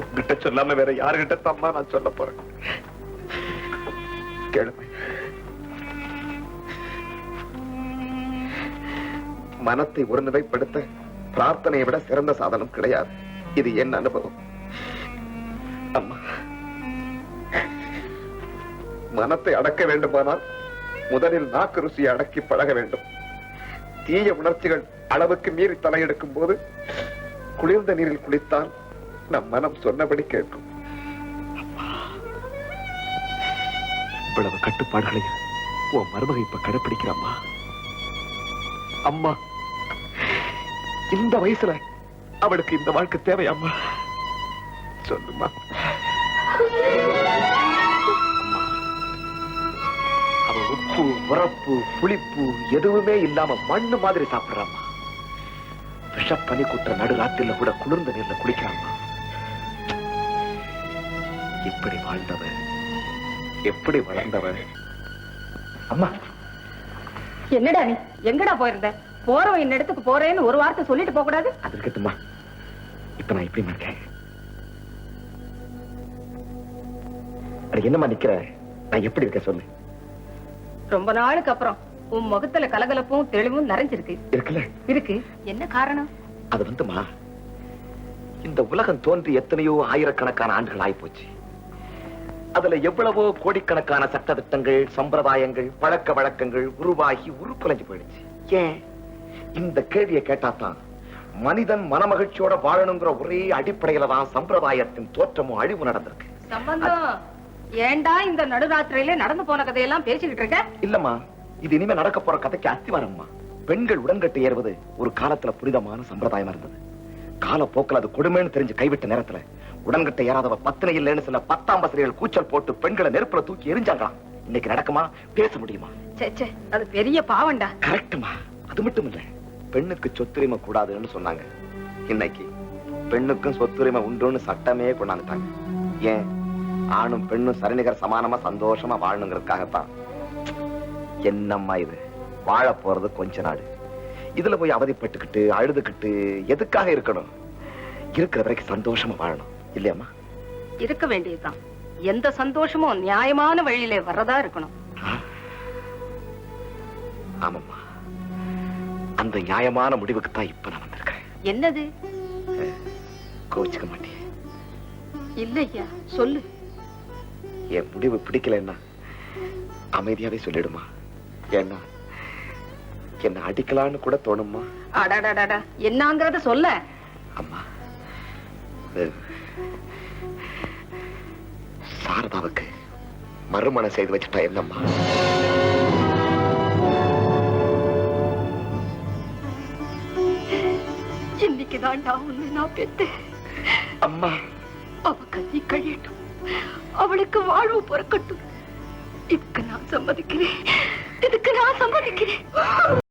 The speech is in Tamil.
உங்ககிட்ட சொல்லாம வேற யாருகிட்ட தம்மா நான் சொல்ல போறேன்? கேளுங்க. மனத்தை ஒருநிலைப்படுத்த பிரார்த்தனையை விட சிறந்த சாதனம் கிடையாது. இது என் அனுபவம். அம்மா மனத்தை அடக்க வேண்டுமானால் முதலில் நாக்கு ருசியை அடக்கி பழக வேண்டும். தீய உணர்ச்சிகள் அளவுக்கு மீறி தலையெடுக்கும் போது குளிர்ந்த நீரில் குளித்தால் நம் மனம் சொன்னபடி கேட்கும். இவ்வளவு கட்டுப்பாடுகளையும் உன் மருமக இப்ப கடைபிடிக்கிறம்மா அம்மா இந்த வயசுல அவளுக்கு இந்த வாழ்க்கை தேவையம்மா? சொல்லுமா அவ உப்பு உரப்பு புளிப்பு எதுவுமே இல்லாம மண்ணு மாதிரி சாப்பிடுறாம்மா. விஷப்பனி குற்ற நடுராத்திரில கூட குளிர்ந்த நீர்ல குளிக்கிறாம்மா. எப்படி வாழ்ந்தவன் எப்படி வளர்ந்தவன் அம்மா. என்னடா நீ? எங்கடா போயிருந்த? போறவன் இந்த இடத்துக்கு போறேன்னு ஒரு வார்த்தை சொல்லிட்டு போக கூடாது அது இப்ப நான் எப்படி இருக்கேன்? அட என்னம்மா நிக்கிற? நான் எப்படி இருக்கேன் சொல்லு. ரொம்ப நாளுக்கு அப்புறம் உன் முகத்துல கலகலப்பும் தெளிவும் நிறைஞ்சிருக்கு. இருக்குல்ல? இருக்கு. என்ன காரணம்? அது வந்துமா இந்த உலகம் தோன்றி எத்தனையோ ஆயிரக்கணக்கான ஆண்டுகள் ஆயிப்போச்சு அதுல எவ்வளவோ கோடிக்கணக்கான சட்ட திட்டங்கள் சம்பிரதாயங்கள் பழக்க வழக்கங்கள் உருவாகி உருக்குலைஞ்சு போயிடுச்சு. ஏன்? இந்த கேள்வியை கேட்டாதான் மனிதன் மனமகிழ்ச்சியோட வாழணுங்கிற ஒரே அடிப்படையில தான் சம்பிரதாயத்தின் தோற்றமும் அழிவு நடந்திருக்கு. சம்பந்தம் ஏன்டா இந்த நடுராத்திரியில நடந்து போன கதையெல்லாம் பேசிக்கிட்டு இருக்க? இல்லம்மா இது இனிமே நடக்க போற கதைக்கு அஸ்திவாரம்மா. பெண்கள் உடன்கட்டு ஏறுவது ஒரு காலத்துல புனிதமான சம்பிரதாயமா இருந்தது. காலப்போக்கில் அது கொடுமைன்னு தெரிஞ்சு கைவிட்ட நேரத்துல உடன்கட்டை ஏறாதவ பத்தினை இல்லைன்னு சில பத்தாம் பசரிகள் கூச்சல் போட்டு பெண்களை நெருப்புல தூக்கி எரிஞ்சாங்களாம். இன்னைக்கு நடக்குமா? பேச முடியுமா? அது பெரிய பாவம்டா. கரெக்டுமா? அது மட்டும் இல்ல. பெண்ணுக்கு சொத்துரிமை கூடாதுன்னு சொன்னாங்க. இன்னைக்கு பெண்ணுக்கும் சொத்துரிமை உண்டுன்னு சட்டமே கொண்டாந்துட்டாங்க. ஏன்? ஆணும் பெண்ணும் சரிநிகர் சமானமா சந்தோஷமா வாழணுங்கிறதுக்காகத்தான். என்னம்மா இது? வாழ போறது கொஞ்ச நாடு இதுல போய் அவதிப்பட்டுக்கிட்டு அழுதுகிட்டு எதுக்காக இருக்கணும்? இருக்கிற வரைக்கும் சந்தோஷமா வாழணும். இல்லையாம்மா. இருக்க வேண்டியதுதான். எந்த சந்தோஷமும் நியாயமான வழியில வர்றதா இருக்கணும். ஆமாம்மா. அந்த நியாயமான முடிவுக்கு தான் இப்ப நான் வந்திருக்கேன். என்னது? கோச்சுக்க மாட்டேன் இல்லையா? சொல்லு. என் முடிவு பிடிக்கலன்னா அமைதியாவே சொல்லிடுமா. ஏன்னா என்ன அடிக்கலான்னு கூட தோணுமா அடடடடா என்னங்கறத சொல்ல. அம்மா சாரதாவுக்கு மறுமணம் செய்து வச்சுட்டா என்னம்மா? இன்னைக்கு தான்டா உன்னை நான் பெத்தேன் அம்மா. அவ கண்ணி கழியட்டும். அவளுக்கு வாழ்வு பிறக்கட்டும். இதுக்கு நான் சம்மதிக்கிறேன். இதுக்கு நான் சம்மதிக்கிறேன்.